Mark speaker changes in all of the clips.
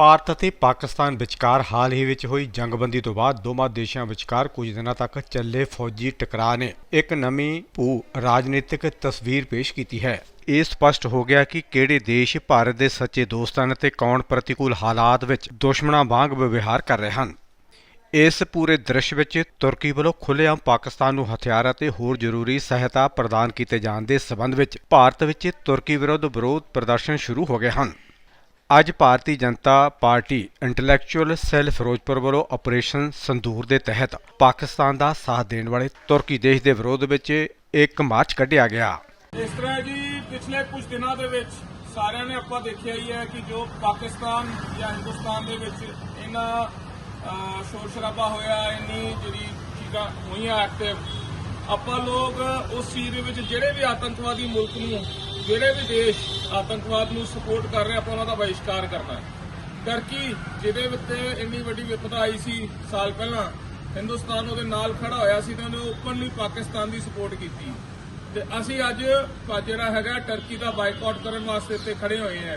Speaker 1: ਭਾਰਤ ਅਤੇ ਪਾਕਿਸਤਾਨ ਵਿਚਕਾਰ ਹਾਲ ਹੀ ਵਿੱਚ ਹੋਈ ਜੰਗਬੰਦੀ ਤੋਂ ਬਾਅਦ ਦੋਵਾਂ ਦੇਸ਼ਾਂ ਵਿਚਕਾਰ ਕੁਝ ਦਿਨਾਂ ਤੱਕ ਚੱਲੇ ਫੌਜੀ ਟਕਰਾਅ ਨੇ। ਇੱਕ ਨਵੀਂ ਭੂ ਰਾਜਨੀਤਿਕ ਤਸਵੀਰ ਪੇਸ਼ ਕੀਤੀ ਹੈ। ਇਹ ਸਪਸ਼ਟ ਹੋ ਗਿਆ ਕਿ ਕਿਹੜੇ ਦੇਸ਼ ਭਾਰਤ ਦੇ ਸੱਚੇ ਦੋਸਤ ਹਨ ਤੇ ਕੌਣ ਪ੍ਰਤੀਕੂਲ ਹਾਲਾਤ ਵਿੱਚ ਦੁਸ਼ਮਣਾਂ ਵਾਂਗ ਵਿਵਹਾਰ ਕਰ ਰਹੇ ਹਨ। ਇਸ ਪੂਰੇ ਦ੍ਰਿਸ਼ ਵਿੱਚ ਤੁਰਕੀ ਵੱਲੋਂ ਖੁੱਲ੍ਹੇਆਮ ਪਾਕਿਸਤਾਨ ਨੂੰ ਹਥਿਆਰ ਅਤੇ ਹੋਰ ਜ਼ਰੂਰੀ ਸਹਾਇਤਾ ਪ੍ਰਦਾਨ ਕੀਤੇ ਜਾਣ ਦੇ ਸਬੰਧ ਵਿੱਚ ਭਾਰਤ ਵਿੱਚ ਤੁਰਕੀ ਵਿਰੁੱਧ ਵਿਰੋਧ ਪ੍ਰਦਰਸ਼ਨ ਸ਼ੁਰੂ ਹੋ ਗਏ ਹਨ। ਅੱਜ Bharatiya Janata party intellectual cell Firozpur ਵੱਲੋਂ ਆਪਰੇਸ਼ਨ ਸੰਦੂਰ ਦੇ ਤਹਿਤ ਪਾਕਿਸਤਾਨ ਦਾ ਸਾਥ ਦੇਣ ਵਾਲੇ ਤੁਰਕੀ ਦੇਸ਼ ਦੇ ਵਿਰੋਧ ਵਿੱਚ ਇੱਕ ਮਾਰਚ ਕੱਢਿਆ ਗਿਆ।
Speaker 2: ਇਸ ਤਰ੍ਹਾਂ ਜੀ, ਪਿਛਲੇ ਕੁਝ ਦਿਨਾਂ ਦੇ ਵਿੱਚ ਸਾਰਿਆਂ ਨੇ ਆਪਾਂ ਦੇਖਿਆ ਹੀ ਹੈ ਕਿ ਜੋ ਪਾਕਿਸਤਾਨ ਜਾਂ ਹਿੰਦੁਸਤਾਨ ਦੇ ਵਿੱਚ ਇਹਨਾਂ ਸ਼ੋਰ ਸ਼ਰਾਬਾ ਹੋਇਆ, ਇੰਨੀ ਜਿਹੜੀ ਚੀਜ਼ਾਂ ਹੋਈਆਂ ਐਕਟਿਵ ਆਪਾਂ ਲੋਕ ਉਸ ਚੀਜ਼ ਦੇ ਵਿੱਚ ਜਿਹੜੇ ਵੀ ਆਤੰਕਵਾਦੀ ਮੁਲਕ ਨੂੰ ਜਿਹੜੇ ਵੀ ਦੇਸ਼ ਆਤੰਕਵਾਦ ਨੂੰ ਸਪੋਰਟ ਕਰ ਰਹੇ ਆਪਾਂ ਉਹਨਾਂ ਦਾ ਬਹਿਸ਼ਕਾਰ ਕਰਨਾ ਹੈ। ਟਰਕੀ ਜਿਹਦੇ ਉੱਤੇ ਇੰਨੀ ਵੱਡੀ ਵਿਪਤਾ ਆਈ ਸੀ ਸਾਲ ਪਹਿਲਾਂ, ਹਿੰਦੁਸਤਾਨ ਉਹਦੇ ਨਾਲ ਖੜਾ ਹੋਇਆ ਸੀ ਤੇ ਉਹਨੇ ਓਪਨਲੀ ਪਾਕਿਸਤਾਨ ਦੀ ਸਪੋਰਟ ਕੀਤੀ। ਤੇ ਅਸੀਂ ਅੱਜ ਜਿਹੜਾ ਹੈਗਾ ਟਰਕੀ ਦਾ ਬਾਈਕਾਟ ਕਰਨ ਵਾਸਤੇ ਇੱਥੇ ਖੜੇ ਹੋਏ ਹਾਂ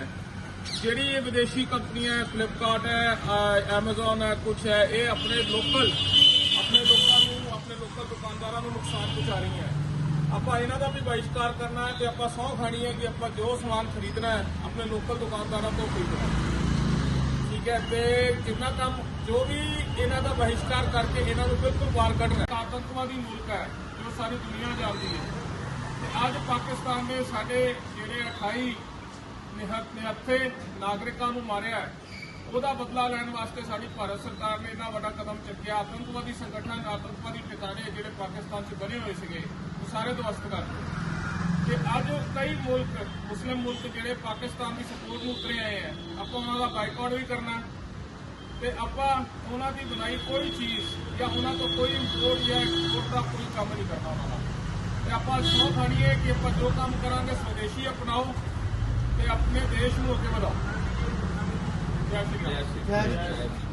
Speaker 2: ਜਿਹੜੀ ਇਹ ਵਿਦੇਸ਼ੀ ਕੰਪਨੀਆਂ ਹੈ ਫਲਿੱਪਕਾਰਟ ਹੈ ਐਮਾਜ਼ਨ ਹੈ ਕੁਝ ਹੈ, ਇਹ ਆਪਣੇ ਲੋਕਲ ਆਪਣੇ ਲੋਕਾਂ ਨੂੰ, ਆਪਣੇ ਲੋਕਲ ਦੁਕਾਨਦਾਰਾਂ ਨੂੰ ਨੁਕਸਾਨ ਪਹੁੰਚਾ ਰਹੀਆਂ। ਹੈ ਆਪਾਂ ਇਹਨਾਂ ਦਾ ਵੀ ਬਹਿਸ਼ਕਾਰ ਕਰਨਾ ਹੈ ਤੇ ਆਪਾਂ ਸਹੁੰ ਖਾਣੀ ਹੈ ਕਿ ਆਪਾਂ ਜੋ ਸਮਾਨ ਖਰੀਦਣਾ ਹੈ, ਆਪਣੇ ਲੋਕਲ ਦੁਕਾਨਦਾਰਾਂ ਤੋਂ ਖਰੀਦਣਾ ਠੀਕ ਹੈ, ਤੇ ਜਿੰਨਾ ਕੰਮ ਜੋ ਵੀ ਇਹਨਾਂ ਦਾ ਬਹਿਸ਼ਕਾਰ ਕਰਕੇ ਇਹਨਾਂ ਨੂੰ ਬਿਲਕੁਲ ਬਾਹਰ ਕੱਢਣਾ ਆਤੰਕਵਾਦੀ ਮੁਲਕ ਹੈ, ਜੋ ਸਾਰੀ ਦੁਨੀਆ ਜਾਣਦੀ ਹੈ। ਤੇ ਅੱਜ ਪਾਕਿਸਤਾਨ ਨੇ ਸਾਡੇ ਜਿਹੜੇ 28 ਨਿਹੱਥ ਨਿਹੱਥੇ ਨਾਗਰਿਕਾਂ ਨੂੰ ਮਾਰਿਆ ਹੈ, ਉਹਦਾ ਬਦਲਾ ਲੈਣ ਵਾਸਤੇ ਸਾਡੀ ਭਾਰਤ ਸਰਕਾਰ ਨੇ ਇੰਨਾ ਵੱਡਾ ਕਦਮ ਚੁੱਕਿਆ। ਆਤੰਕਵਾਦੀ ਸੰਗਠਨ, ਆਤੰਕਵਾਦੀ ਟਿਕਾਣੇ ਜਿਹੜੇ ਪਾਕਿਸਤਾਨ 'ਚ ਬਣੇ ਹੋਏ ਸੀਗੇ ਉਹ ਸਾਰੇ ਦਵਸਤ ਕਰ ਦਿੱਤੇ ਕਿ ਅੱਜ ਕਈ ਮੁਲਕ, ਮੁਸਲਿਮ ਮੁਲਕ ਜਿਹੜੇ ਪਾਕਿਸਤਾਨ ਦੀ ਸਪੋਰਟ ਨੂੰ ਉਤਰੇ ਆਏ ਆ, ਆਪਾਂ ਉਹਨਾਂ ਦਾ ਬਾਈਕਾਟ ਵੀ ਕਰਨਾ। ਤੇ ਆਪਾਂ ਉਹਨਾਂ ਦੀ ਬਣਾਈ ਕੋਈ ਚੀਜ਼ ਜਾਂ ਉਹਨਾਂ ਤੋਂ ਕੋਈ ਇੰਪੋਰਟ ਜਾਂ ਐਕਸਪੋਰਟ ਦਾ ਕੋਈ ਕੰਮ ਨਹੀਂ ਕਰਨਾ ਉਹਨਾਂ ਦਾ। ਤੇ ਆਪਾਂ ਸੌ ਖਾਣੀਏ ਕਿ ਆਪਾਂ ਜੋ ਕੰਮ ਕਰਾਂਗੇ ਸਵਦੇਸ਼ੀ ਅਪਣਾਓ ਤੇ ਆਪਣੇ ਦੇਸ਼ ਨੂੰ ਅੱਗੇ ਵਧਾਓ। ਜੈ ਸ਼੍ਰੀ ਰਾਮ